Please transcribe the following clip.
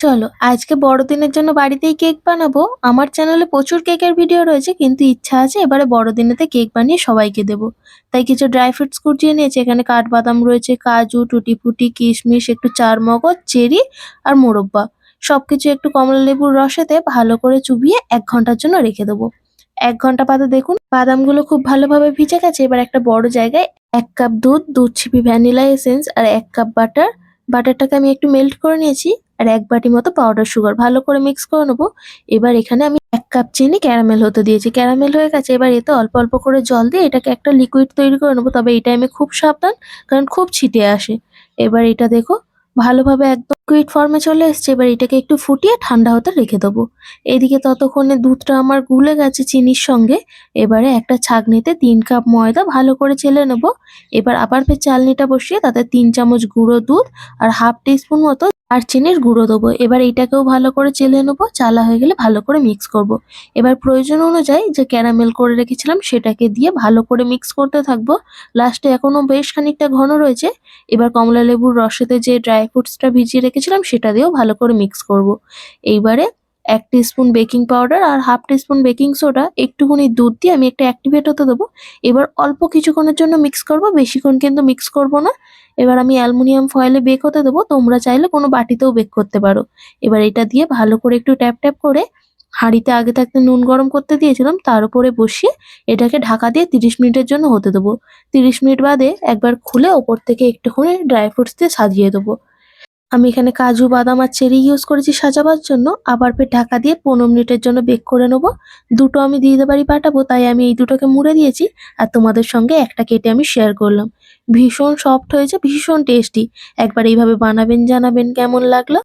চলো, আজকে বড়দিনের জন্য বাড়িতেই কেক বানাবো। আমার চ্যানেলে প্রচুর কেকের ভিডিও রয়েছে, কিন্তু ইচ্ছা আছে এবারে বড়দিনেতে কেক বানিয়ে সবাইকে দেবো। তাই কিছু ড্রাই ফ্রুটস কুচিয়ে নিয়েছি, এখানে কাঠবাদাম রয়েছে, কাজু টুটি ফুটি কিশমিশ, একটু চার মগজ চেরি আর মোরব্বা। সবকিছু একটু কমলা লেবুর রসেতে ভালো করে চুবিয়ে এক ঘণ্টার জন্য রেখে দেবো। এক ঘণ্টা বাদে দেখুন, বাদামগুলো খুব ভালোভাবে ভিজে গেছে। এবার একটা বড় জায়গায় এক কাপ দুধ দুধ ছিপি, ভ্যানিলা এসেন্স আর এক কাপ বাটার বাটারটাকে আমি একটু মেল্ট করে নিয়েছি আর এক বাটি মতো পাউডার সুগার ভালো করে মিক্স করে নেব। এবার এখানে আমি এক কাপ চিনি ক্যারামেল হতে দিয়েছি। ক্যারামেল হয়ে গেছে, এবার এতে অল্প অল্প করে জল দিয়ে এটাকে একটা লিকুইড তৈরি করে নেব। তবে এই টাইমে খুব সাবধান, কারণ খুব ছিটে আসে। এবার এটা দেখো ভালোভাবে একদম কুইট ফর্মে চলে এসছে, এবার এটাকে একটু ফুটিয়ে ঠান্ডা হতে রেখে দেবো। এদিকে ততক্ষণে দুধটা আমার গুলে গেছে চিনির সঙ্গে। এবারে একটা ছাঁকনিতে তিন কাপ ময়দা ভালো করে চেলে নেব। এবার আবার ফের চালনিটা বসিয়ে তাতে তিন চামচ গুঁড়ো দুধ আর হাফ টিস্পুন মতো আর চিনির গুঁড়ো দেবো এবার এইটাকেও ভালো করে চেলে নেব, চালা হয়ে গেলে ভালো করে মিক্স করব। এবার প্রয়োজন অনুযায়ী যে ক্যারামেল করে রেখেছিলাম সেটাকে দিয়ে ভালো করে মিক্স করতে থাকব লাস্টে এখনও বেশ খানিকটা ঘন রয়েছে এবার কমলা লেবুর রসেতে যে ড্রাই ফ্রুটসটা ভিজিয়ে রেখেছিলাম সেটা দিয়েও ভালো করে মিক্স করব। এইবারে এক স্পুন বেকিং পাউডার আর হাফ স্পুন বেকিং সোডা একটুখানি দুধ দিয়ে আমি একটা অ্যাক্টিভেট হতে দেবো। এবার অল্প কিছুক্ষণের জন্য মিক্স করব, বেশিক্ষণ কিন্তু মিক্স করব না। এবার আমি অ্যালুমিনিয়াম ফয়েলে বেক হতে দেবো, তোমরা চাইলে কোনো বাটিতেও বেক করতে পারো। এবার এটা দিয়ে ভালো করে একটু ট্যাপ ট্যাপ করে হাঁড়িতে আগে থাকতে নুন গরম করতে দিয়েছিলাম, তার উপরে বসিয়ে এটাকে ঢাকা দিয়ে তিরিশ মিনিটের জন্য হতে দেবো। তিরিশ মিনিট বাদে একবার খুলে ওপর থেকে একটুখানি ড্রাই ফ্রুটস দিয়ে সাজিয়ে দেবো। আমি এখানে কাজু, বাদাম আর চেরি ইউজ করেছি সাজাবার জন্য। আবার ফের ঢাকা দিয়ে পনেরো মিনিটের জন্য বেক করে নেব। দুটো আমি দিদিদের বাড়ি পাঠাবো, তাই আমি এই দুটোকে মুড়ে দিয়েছি আর তোমাদের সঙ্গে একটা কেটে আমি শেয়ার করলাম। ভীষণ সফট হয়েছে, ভীষণ টেস্টি একবার এইভাবে বানাবেন, জানাবেন, কেমন লাগল?